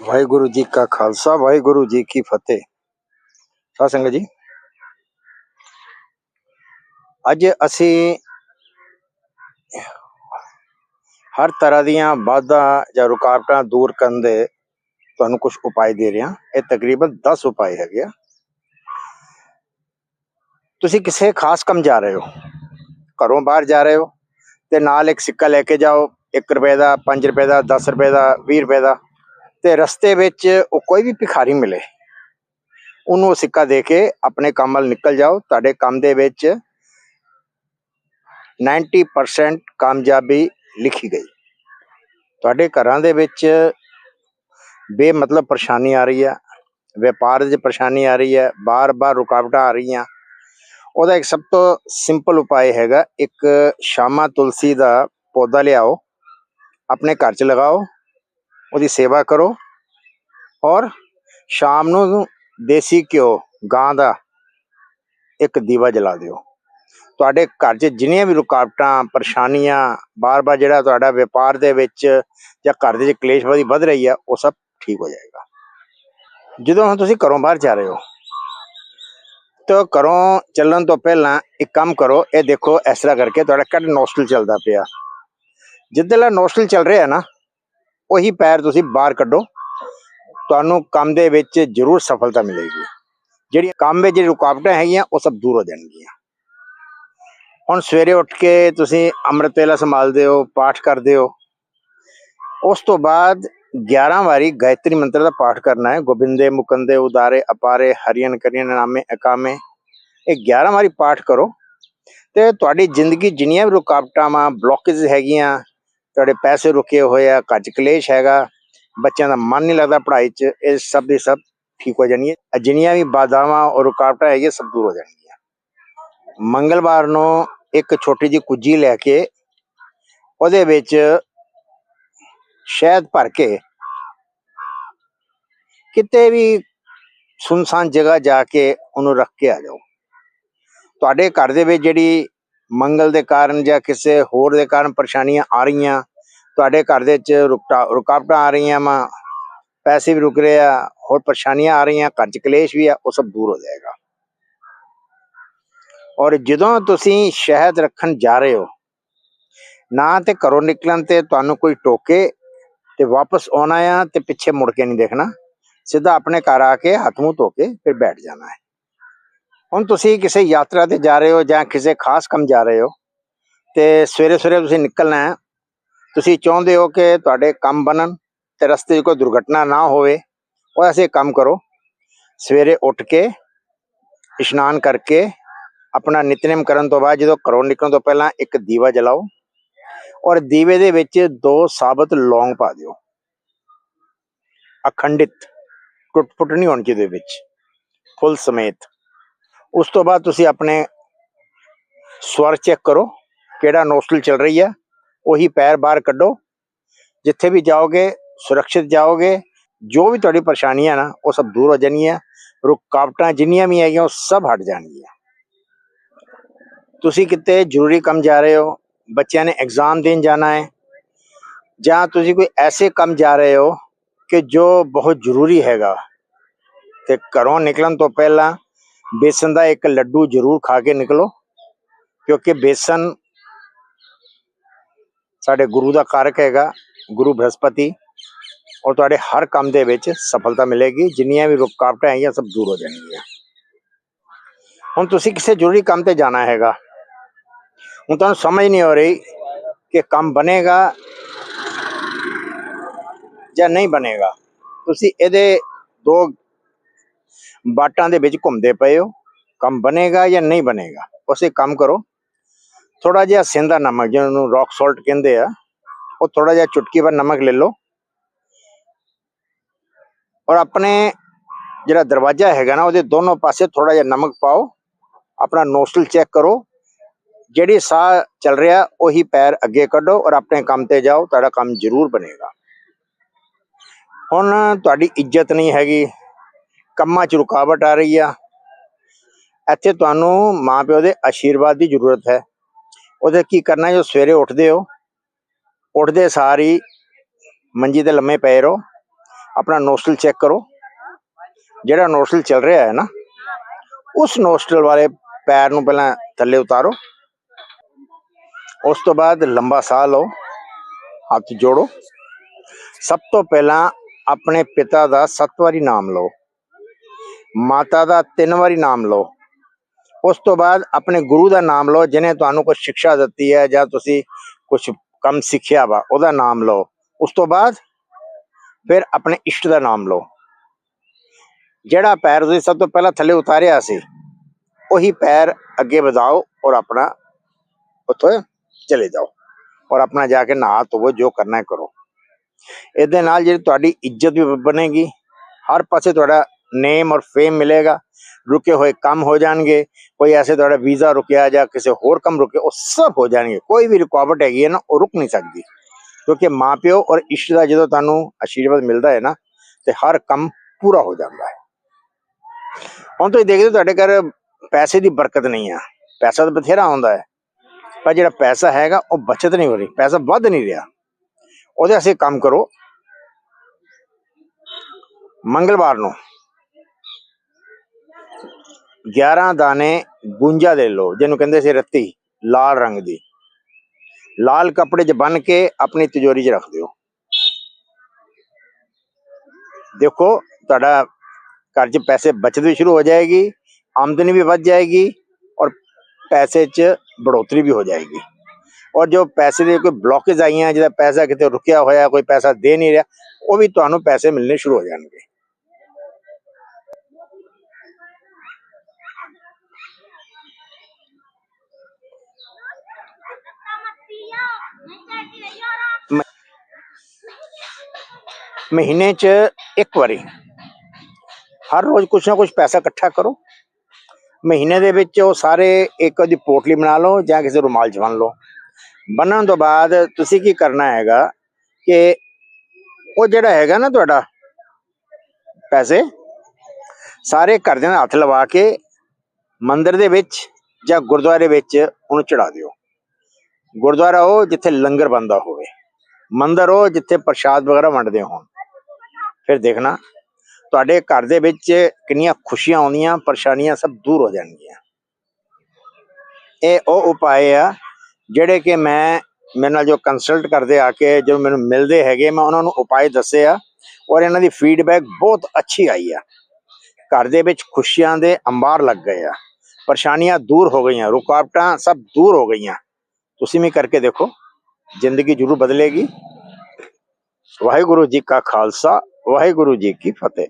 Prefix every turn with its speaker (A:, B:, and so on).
A: ਵਾਹਿਗੁਰੂ ਜੀ ਕਾ ਖਾਲਸਾ, ਵਾਹਿਗੁਰੂ ਜੀ ਕੀ ਫਤਿਹ। ਸਾਧ ਸੰਗਤ ਜੀ। ਅੱਜ ਅਸੀਂ ਹਰ ਤਰ੍ਹਾਂ ਦੀਆਂ ਬਾਧਾਂ ਜਾਂ ਰੁਕਾਵਟਾਂ ਦੂਰ ਕਰਨ ਦੇ ਤੁਹਾਨੂੰ ਕੁਝ ਉਪਾਅ ਦੇ ਰਹੇ ਹਾਂ। ਇਹ ਤਕਰੀਬਨ 10 ਉਪਾਏ ਹੈਗੇ ਆ। ਤੁਸੀਂ ਕਿਸੇ ਖਾਸ ਕੰਮ ਜਾ ਰਹੇ ਹੋ, ਘਰੋਂ ਬਾਹਰ ਜਾ ਰਹੇ ਹੋ ਤੇ ਨਾਲ ਇੱਕ ਸਿੱਕਾ ਲੈ ਕੇ ਜਾਓ 1 ਰੁਪਏ ਦਾ 5 ਰੁਪਏ ਦਾ 10 ਰੁਪਏ ਦਾ 20 ਰੁਪਏ ਦਾ। ਤੇ ਰਸਤੇ ਵਿੱਚ ਉਹ ਕੋਈ ਵੀ ਭਿਖਾਰੀ ਮਿਲੇ, ਉਹਨੂੰ ਉਹ ਸਿੱਕਾ ਦੇ ਕੇ ਆਪਣੇ ਕੰਮ ਵੱਲ ਨਿਕਲ ਜਾਓ। ਤੁਹਾਡੇ ਕੰਮ ਦੇ ਵਿੱਚ 90% ਕਾਮਯਾਬੀ ਲਿਖੀ ਗਈ। ਤੁਹਾਡੇ ਘਰਾਂ ਦੇ ਵਿੱਚ ਬੇਮਤਲਬ ਪਰੇਸ਼ਾਨੀ ਆ ਰਹੀ ਹੈ ਵਪਾਰ 'ਚ ਪਰੇਸ਼ਾਨੀ ਆ ਰਹੀ ਹੈ ਬਾਰ-ਬਾਰ ਰੁਕਾਵਟਾਂ ਆ ਰਹੀਆਂ। ਉਹਦਾ ਇੱਕ ਸਭ ਤੋਂ ਸਿੰਪਲ ਉਪਾਅ ਹੈਗਾ, ਇੱਕ ਸ਼ਾਮਾ ਤੁਲਸੀ ਦਾ ਪੌਦਾ ਲਿਆਓ, ਆਪਣੇ ਘਰ 'ਚ ਲਗਾਓ ਉਹਦੀ ਸੇਵਾ ਕਰੋ। ਔਰ ਸ਼ਾਮ ਨੂੰ ਦੇਸੀ ਘਿਓ, ਗਾਂ ਦਾ ਇੱਕ ਦੀਵਾ ਜਲਾ ਦਿਓ। ਤੁਹਾਡੇ ਘਰ 'ਚ ਜਿੰਨੀਆਂ ਵੀ ਰੁਕਾਵਟਾਂ, ਪਰੇਸ਼ਾਨੀਆਂ, ਬਾਰ-ਬਾਰ ਜਿਹੜਾ ਤੁਹਾਡਾ ਵਪਾਰ ਦੇ ਵਿੱਚ ਜਾਂ ਘਰ ਦੇ ਵਿੱਚ ਕਲੇਸ਼ਵਾਦੀ ਵੱਧ ਰਹੀ ਹੈ ਉਹ ਸਭ ਠੀਕ ਹੋ ਜਾਏਗਾ। ਜਦੋਂ ਹੁਣ ਤੁਸੀਂ ਘਰੋਂ ਬਾਹਰ ਜਾ ਰਹੇ ਹੋ, ਤਾਂ ਘਰੋਂ ਚੱਲਣ ਤੋਂ ਪਹਿਲਾਂ ਇੱਕ ਕੰਮ ਕਰੋ, ਇਹ ਦੇਖੋ ਇਸ ਤਰ੍ਹਾਂ ਕਰਕੇ ਤੁਹਾਡਾ ਕਿਹੜਾ ਨੋਸਟਲ ਚੱਲਦਾ ਪਿਆ। ਜਿੱਦਲਾ ਨੋਸਟਲ ਚੱਲ ਰਿਹਾ ਨਾ ਉਹੀ ਪੈਰ ਤੁਸੀਂ ਬਾਹਰ ਕੱਢੋ, ਤੁਹਾਨੂੰ ਕੰਮ ਦੇ ਵਿੱਚ ਜ਼ਰੂਰ ਸਫਲਤਾ ਮਿਲੇਗੀ। ਜਿਹੜੀਆਂ ਕੰਮ ਵਿੱਚ ਜਿਹੜੀ ਰੁਕਾਵਟਾਂ ਹੈਗੀਆਂ, ਉਹ ਸਭ ਦੂਰ ਹੋ ਜਾਣਗੀਆਂ। ਹੁਣ ਸਵੇਰੇ ਉੱਠ ਕੇ ਤੁਸੀਂ ਅੰਮ੍ਰਿਤ ਵੇਲਾ ਸੰਭਾਲਦੇ ਹੋ, ਪਾਠ ਕਰਦੇ ਹੋ, ਉਸ ਤੋਂ ਬਾਅਦ 11 ਵਾਰੀ ਗਾਇਤਰੀ ਮੰਤਰ ਦਾ ਪਾਠ ਕਰਨਾ ਹੈ। ਗੋਬਿੰਦੇ, ਮੁਕੰਦੇ, ਉਦਾਰੇ, ਅਪਾਰੇ ਹਰੀਨ ਕਰੀਨ ਨਾਮੇ ਅਕਾਮੇ, ਇਹ 11 ਵਾਰੀ ਪਾਠ ਕਰੋ। ਤੇ ਤੁਹਾਡੀ ਜ਼ਿੰਦਗੀ ਜਿੰਨੀਆਂ ਵੀ ਰੁਕਾਵਟਾਂ ਵਾ ਬਲੌਕੇਜ ਹੈਗੀਆਂ ਤੁਹਾਡੇ ਪੈਸੇ ਰੁਕੇ ਹੋਏ ਆ, ਘਰ 'ਚ ਕਲੇਸ਼ ਹੈਗਾ, ਬੱਚਿਆਂ ਦਾ ਮਨ ਨਹੀਂ ਲੱਗਦਾ ਪੜ੍ਹਾਈ 'ਚ, ਇਹ ਸਭ ਦੀ ਸਭ ਠੀਕ ਹੋ ਜਾਣੀ ਹੈ। ਜਿੰਨੀਆਂ ਵੀ ਬਾਧਾਵਾਂ ਔਰ ਰੁਕਾਵਟਾਂ ਹੈਗੀਆਂ, ਸਭ ਦੂਰ ਹੋ ਜਾਣਗੀਆਂ। ਮੰਗਲਵਾਰ ਨੂੰ ਇੱਕ ਛੋਟੀ ਜਿਹੀ ਕੁੱਜੀ ਲੈ ਕੇ ਉਹਦੇ ਵਿੱਚ ਸ਼ਹਿਦ ਭਰ ਕੇ ਕਿਤੇ ਵੀ ਸੁਨਸਾਨ ਜਗ੍ਹਾ ਜਾ ਕੇ ਉਹਨੂੰ ਰੱਖ ਕੇ ਆ ਜਾਓ। ਤੁਹਾਡੇ ਘਰ ਦੇ ਵਿੱਚ ਜਿਹੜੀ ਮੰਗਲ ਦੇ ਕਾਰਨ ਜਾਂ ਕਿਸੇ ਹੋਰ ਦੇ ਕਾਰਨ ਪਰੇਸ਼ਾਨੀਆਂ ਆ ਰਹੀਆਂ। ਤੁਹਾਡੇ ਘਰ ਦੇ ਵਿੱਚ ਰੁਕਟਾ- ਰੁਕਾਵਟਾਂ ਆ ਰਹੀਆਂ ਵਾ। ਪੈਸੇ ਵੀ ਰੁਕ ਰਹੇ ਆ, ਹੋਰ ਪਰੇਸ਼ਾਨੀਆਂ ਆ ਰਹੀਆਂ, ਘਰ 'ਚ ਕਲੇਸ਼ ਵੀ ਆ, ਉਹ ਸਭ ਦੂਰ ਹੋ ਜਾਏਗਾ। ਔਰ ਜਦੋਂ ਤੁਸੀਂ ਸ਼ਹਿਦ ਰੱਖਣ ਜਾ ਰਹੇ ਹੋ, ਨਾ ਤੇ ਘਰੋਂ ਨਿਕਲਣ ਤੇ ਤੁਹਾਨੂੰ ਕੋਈ ਟੋਕੇ ਤੇ ਵਾਪਸ ਆਉਣਾ ਆ ਤੇ ਪਿੱਛੇ ਮੁੜ ਕੇ ਨਹੀਂ ਦੇਖਣਾ। ਸਿੱਧਾ ਆਪਣੇ ਘਰ ਆ ਕੇ ਹੱਥ ਮੂੰਹ ਧੋ ਕੇ ਫਿਰ ਬੈਠ ਜਾਣਾ ਹੈ। ਹੁਣ ਤੁਸੀਂ ਕਿਸੇ ਯਾਤਰਾ ਤੇ ਜਾ ਰਹੇ ਹੋ ਜਾਂ ਕਿਸੇ ਖਾਸ ਕੰਮ ਜਾ ਰਹੇ ਹੋ, ਤੇ ਸਵੇਰੇ ਸਵੇਰੇ ਤੁਸੀਂ ਨਿਕਲਣਾ ਹੈ, ਤੁਸੀਂ ਚਾਹੁੰਦੇ ਹੋ ਕਿ ਤੁਹਾਡੇ ਕੰਮ ਬਣਨ ਤੇ ਰਸਤੇ 'ਚ ਕੋਈ ਦੁਰਘਟਨਾ ਨਾ ਹੋਵੇ, ਉਹ ਐਸੇ ਕੰਮ ਕਰੋ। ਸਵੇਰੇ ਉੱਠ ਕੇ ਇਸ਼ਨਾਨ ਕਰਕੇ ਆਪਣਾ ਨਿਤਨੇਮ ਕਰਨ ਤੋਂ ਬਾਅਦ ਜਦੋਂ ਘਰੋਂ ਨਿਕਲਣ ਤੋਂ ਪਹਿਲਾਂ ਇੱਕ ਦੀਵਾ ਜਲਾਓ ਔਰ ਦੀਵੇ ਦੇ ਵਿੱਚ ਦੋ ਸਾਬਤ ਲੌਂਗ ਪਾ ਦਿਓ। ਅਖੰਡਿਤ ਟੁੱਟ ਫੁੱਟ ਨਹੀਂ ਹੋਣੀ ਚਾਹੀਦੀ ਵਿੱਚ। ਫੁੱਲ ਸਮੇਤ। ਉਸ ਤੋਂ ਬਾਅਦ ਤੁਸੀਂ ਆਪਣੇ ਸਵਰ ਚੈੱਕ ਕਰੋ ਕਿਹੜਾ ਨੋਸਟਲ ਚੱਲ ਰਹੀ ਹੈ। ਉਹੀ ਪੈਰ ਬਾਹਰ ਕੱਢੋ। ਜਿੱਥੇ ਵੀ ਜਾਓਗੇ, ਸੁਰੱਖਿਅਤ ਜਾਓਗੇ, ਜੋ ਵੀ ਤੁਹਾਡੀ ਪਰੇਸ਼ਾਨੀਆਂ ਨਾ, ਉਹ ਸਭ ਦੂਰ ਹੋ ਜਾਣਗੀਆਂ ਰੁਕਾਵਟਾਂ ਜਿੰਨੀਆਂ ਵੀ ਹੈਗੀਆਂ, ਉਹ ਸਭ ਹਟ ਜਾਣਗੀਆਂ। ਤੁਸੀਂ ਕਿਤੇ ਜ਼ਰੂਰੀ ਕੰਮ ਜਾ ਰਹੇ ਹੋ, ਬੱਚਿਆਂ ਨੇ ਐਗਜ਼ਾਮ ਦੇਣ ਜਾਣਾ ਹੈ, ਜਾਂ ਤੁਸੀਂ ਕੋਈ ਐਸੇ ਕੰਮ ਜਾ ਰਹੇ ਹੋ ਕਿ ਜੋ ਬਹੁਤ ਜ਼ਰੂਰੀ ਹੈਗਾ, ਤੇ ਘਰੋਂ ਨਿਕਲਣ ਤੋਂ ਪਹਿਲਾਂ ਬੇਸਨ ਦਾ ਇੱਕ ਲੱਡੂ ਜ਼ਰੂਰ ਖਾ ਕੇ ਨਿਕਲੋ, ਕਿਉਂਕਿ ਬੇਸਨ ਸਾਡੇ ਗੁਰੂ ਦਾ ਕਾਰਕ ਹੈਗਾ, ਗੁਰੂ ਬ੍ਰਹਸਪਤੀ, ਔਰ ਤੁਹਾਡੇ ਹਰ ਕੰਮ ਦੇ ਵਿੱਚ ਸਫਲਤਾ ਮਿਲੇਗੀ, ਜਿੰਨੀਆਂ ਵੀ ਰੁਕਾਵਟਾਂ ਹੈਗੀਆਂ ਸਭ ਦੂਰ ਹੋ ਜਾਣਗੀਆਂ। ਹੁਣ ਤੁਸੀਂ ਕਿਸੇ ਜ਼ਰੂਰੀ ਕੰਮ ਤੇ ਜਾਣਾ ਹੈਗਾ, ਹੁਣ ਤੁਹਾਨੂੰ ਸਮਝ ਨਹੀਂ ਆ ਰਹੀ ਕਿ ਕੰਮ ਬਣੇਗਾ ਜਾਂ ਨਹੀਂ ਬਣੇਗਾ। ਤੁਸੀਂ ਇਹਦੇ ਦੋ ਬਾਟਾਂ ਦੇ ਵਿੱਚ ਘੁੰਮਦੇ ਪਏ ਹੋ। ਕੰਮ ਬਣੇਗਾ ਜਾਂ ਨਹੀਂ ਬਣੇਗਾ? ਉਸੇ ਕੰਮ ਕਰੋ। ਥੋੜਾ ਜਿਹਾ ਸਿੰਦਾ ਨਮਕ, ਜਿਹਨੂੰ ਰੌਕ ਸਾਲਟ ਕਹਿੰਦੇ ਆ, ਉਹ ਥੋੜਾ ਜਿਹਾ ਚੁਟਕੀ ਭਰ ਨਮਕ ਲੈ ਲਓ। ਔਰ ਆਪਣੇ ਜਿਹੜਾ ਦਰਵਾਜ਼ਾ ਹੈਗਾ ਨਾ, ਉਹਦੇ ਦੋਨੋਂ ਪਾਸੇ ਥੋੜਾ ਜਿਹਾ ਨਮਕ ਪਾਓ। ਆਪਣਾ ਨੋਸਟਲ ਚੈੱਕ ਕਰੋ। ਜਿਹੜੀ ਸਾਹ ਚੱਲ ਰਿਹਾ, ਉਹੀ ਪੈਰ ਅੱਗੇ ਕੱਢੋ ਔਰ ਆਪਣੇ ਕੰਮ ਤੇ ਜਾਓ। ਤੁਹਾਡਾ ਕੰਮ ਜ਼ਰੂਰ ਬਣੇਗਾ। ਹੁਣ ਤੁਹਾਡੀ ਇੱਜ਼ਤ ਨਹੀਂ ਹੈਗੀ। ਕੰਮਾਂ 'ਚ ਰੁਕਾਵਟ ਆ ਰਹੀ ਆ। ਇੱਥੇ ਤੁਹਾਨੂੰ ਮਾਪਿਓ ਦੇ ਆਸ਼ੀਰਵਾਦ ਦੀ ਜ਼ਰੂਰਤ ਹੈ। ਉਹਦੇ ਕੀ ਕਰਨਾ ਜੋ ਸਵੇਰੇ ਉੱਠਦੇ ਹੋ, ਉੱਠਦੇ ਸਾਰ ਹੀ ਮੰਜੀ ਤੇ ਲੰਮੇ ਪਏ ਰਹੋ, ਆਪਣਾ ਨੋਸਟਲ ਚੈੱਕ ਕਰੋ। ਜਿਹੜਾ ਨੋਸਟਲ ਚੱਲ ਰਿਹਾ ਹੈ ਨਾ, ਉਸ ਨੋਸਟਲ ਵਾਲੇ ਪੈਰ ਨੂੰ ਪਹਿਲਾਂ ਥੱਲੇ ਉਤਾਰੋ। ਉਸ ਤੋਂ ਬਾਅਦ ਲੰਬਾ ਸਾਹ ਲਓ, ਹੱਥ ਜੋੜੋ। ਸਭ ਤੋਂ ਪਹਿਲਾਂ ਆਪਣੇ ਪਿਤਾ ਦਾ ਸੱਤ ਵਾਰੀ ਨਾਮ ਲਓ। ਮਾਤਾ ਦਾ ਤਿੰਨ ਵਾਰੀ ਨਾਮ ਲਓ। ਉਸ ਤੋਂ ਬਾਅਦ ਆਪਣੇ ਗੁਰੂ ਦਾ ਨਾਮ ਲਓ ਜਿਨੇ ਤੁਹਾਨੂੰ ਕੁਝ ਸਿੱਖਿਆ ਦਿੱਤੀ ਹੈ ਜਾਂ ਤੁਸੀਂ ਕੁਝ ਕੰਮ ਸਿੱਖਿਆ ਵਾ, ਉਹਦਾ ਨਾਮ ਲਓ। ਉਸ ਤੋਂ ਬਾਅਦ ਫਿਰ ਆਪਣੇ ਇਸ਼ਟ ਦਾ ਨਾਮ ਲਓ। ਜਿਹੜਾ ਪੈਰ ਤੁਸੀਂ ਸਭ ਤੋਂ ਪਹਿਲਾਂ ਥੱਲੇ ਉਤਾਰਿਆ ਸੀ, ਉਹੀ ਪੈਰ ਅੱਗੇ ਵਧਾਓ ਔਰ ਆਪਣਾ ਉੱਥੋਂ ਚਲੇ ਜਾਓ ਔਰ ਆਪਣਾ ਜਾ ਕੇ ਨਹਾ ਧੋਵੋ, ਜੋ ਕਰਨਾ ਹੈ ਕਰੋ। ਇਹਦੇ ਨਾਲ ਜਿਹੜੀ ਤੁਹਾਡੀ ਇੱਜ਼ਤ ਵੀ ਬਣੇਗੀ। ਹਰ ਪਾਸੇ ਤੁਹਾਡਾ ਨੇਮ ਔਰ ਫੇਮ ਮਿਲੇਗਾ ਰੁਕੇ ਹੋਏ ਕੰਮ ਹੋ ਜਾਣਗੇ ਕੋਈ ਐਸੇ ਤੁਹਾਡਾ ਵੀਜ਼ਾ ਰੁਕਿਆ ਜਾਂ ਕਿਸੇ ਹੋਰ ਕੰਮ ਰੁਕੇ ਉਹ ਸਭ ਹੋ ਜਾਣਗੇ ਕੋਈ ਵੀ ਰੁਕਾਵਟ ਹੈਗੀ ਹੈ ਨਾ ਉਹ ਰੁਕ ਨਹੀਂ ਸਕਦੀ ਕਿਉਂਕਿ ਮਾਪਿਓ ਔਰ ਇਸ਼ਟ ਦਾ ਜਦੋਂ ਤੁਹਾਨੂੰ ਆਸ਼ੀਰਵਾਦ ਮਿਲਦਾ ਹੈ ਨਾ ਤੇ ਹਰ ਕੰਮ ਪੂਰਾ ਹੋ ਜਾਂਦਾ ਹੈ ਹੁਣ ਤੁਸੀਂ ਦੇਖਦੇ ਹੋ ਤੁਹਾਡੇ ਘਰ ਪੈਸੇ ਦੀ ਬਰਕਤ ਨਹੀਂ ਆ ਪੈਸਾ ਤਾਂ ਬਥੇਰਾ ਆਉਂਦਾ ਹੈ ਪਰ ਜਿਹੜਾ ਪੈਸਾ ਹੈਗਾ ਉਹ ਬਚਤ ਨਹੀਂ ਹੋ ਰਹੀ ਪੈਸਾ ਵੱਧ ਨਹੀਂ ਰਿਹਾ ਉਹਦੇ ਅਸੀਂ ਕੰਮ ਕਰੋ ਮੰਗਲਵਾਰ ਨੂੰ 11 ਦਾਣੇ ਗੁੰਜਾ ਦੇ ਲੋ ਜਿਹਨੂੰ ਕਹਿੰਦੇ ਸੀ ਰੱਤੀ, ਲਾਲ ਰੰਗ ਦੀ। ਲਾਲ ਕੱਪੜੇ 'ਚ ਬੰਨ ਕੇ ਆਪਣੀ ਤਿਜੋਰੀ 'ਚ ਰੱਖ ਦਿਓ। ਦੇਖੋ, ਤੁਹਾਡਾ ਘਰ 'ਚ ਪੈਸੇ ਬਚਤ ਵੀ ਸ਼ੁਰੂ ਹੋ ਜਾਏਗੀ, ਆਮਦਨੀ ਵੀ ਵੱਧ ਜਾਏਗੀ ਔਰ ਪੈਸੇ 'ਚ ਬੜੋਤਰੀ ਵੀ ਹੋ ਜਾਏਗੀ। ਔਰ ਜੋ ਪੈਸੇ ਦੇ ਕੋਈ ਬਲੌਕੇਜ ਆਈਆਂ, ਜਿਹਦਾ ਪੈਸਾ ਕਿਤੇ ਰੁਕਿਆ ਹੋਇਆ, ਕੋਈ ਪੈਸਾ ਦੇ ਨਹੀਂ ਰਿਹਾ, ਉਹ ਵੀ ਤੁਹਾਨੂੰ ਪੈਸੇ ਮਿਲਣੇ ਸ਼ੁਰੂ ਹੋ ਜਾਣਗੇ। ਮਹੀਨੇ 'ਚ ਇੱਕ ਵਾਰੀ। ਹਰ ਰੋਜ਼ ਕੁਛ ਨਾ ਕੁਛ ਪੈਸਾ ਇਕੱਠਾ ਕਰੋ। ਮਹੀਨੇ ਦੇ ਵਿੱਚ ਉਹ ਸਾਰੇ ਇੱਕ ਉਹਦੀ ਪੋਟਲੀ ਬਣਾ ਲਓ ਜਾਂ ਕਿਸੇ ਰੁਮਾਲ 'ਚ ਬੰਨ ਲਓ। ਬੰਨਣ ਤੋਂ ਬਾਅਦ ਤੁਸੀਂ ਕੀ ਕਰਨਾ ਹੈਗਾ ਕਿ ਉਹ ਜਿਹੜਾ ਹੈਗਾ ਨਾ ਤੁਹਾਡਾ ਪੈਸੇ, ਸਾਰੇ ਘਰਦਿਆਂ ਦੇ ਹੱਥ ਲਵਾ ਕੇ ਮੰਦਿਰ ਦੇ ਵਿੱਚ ਜਾਂ ਗੁਰਦੁਆਰੇ ਵਿੱਚ ਉਹਨੂੰ ਚੜਾ ਦਿਓ। ਗੁਰਦੁਆਰਾ ਉਹ ਜਿੱਥੇ ਲੰਗਰ ਬੰਦਾ ਹੋਵੇ। ਮੰਦਿਰ ਉਹ ਜਿੱਥੇ ਪ੍ਰਸ਼ਾਦ ਵਗੈਰਾ ਵੰਡਦੇ ਹੋਣ। ਫਿਰ ਦੇਖਣਾ। ਤੁਹਾਡੇ ਘਰ ਦੇ ਵਿੱਚ ਕਿੰਨੀਆਂ ਖੁਸ਼ੀਆਂ ਆਉਂਦੀਆਂ, ਪਰੇਸ਼ਾਨੀਆਂ ਸਭ ਦੂਰ ਹੋ ਜਾਣਗੀਆਂ। ਇਹ ਉਹ ਉਪਾਏ ਆ, ਜਿਹੜੇ ਕਿ ਮੈਂ, ਮੇਰੇ ਨਾਲ ਜੋ ਕੰਸਲਟ ਕਰਦੇ ਆ ਕੇ ਜੋ ਮੈਨੂੰ ਮਿਲਦੇ ਹੈਗੇ, ਮੈਂ ਉਹਨਾਂ ਨੂੰ ਉਪਾਏ ਦੱਸੇ ਆ ਔਰ ਇਹਨਾਂ ਦੀ ਫੀਡਬੈਕ ਬਹੁਤ ਅੱਛੀ ਆਈ ਆ। ਘਰ ਦੇ ਵਿੱਚ ਖੁਸ਼ੀਆਂ ਦੇ ਅੰਬਾਰ ਲੱਗ ਗਏ ਆ। ਪਰੇਸ਼ਾਨੀਆਂ ਦੂਰ ਹੋ ਗਈਆਂ, ਰੁਕਾਵਟਾਂ ਸਭ ਦੂਰ ਹੋ ਗਈਆਂ। ਤੁਸੀਂ ਵੀ ਕਰਕੇ ਦੇਖੋ, ਜ਼ਿੰਦਗੀ ਜ਼ਰੂਰ ਬਦਲੇਗੀ। ਵਾਹਿਗੁਰੂ ਜੀ ਕਾ ਖਾਲਸਾ। ਵਾਹਿਗੁਰੂ ਜੀ ਕੀ ਫਤਿਹ।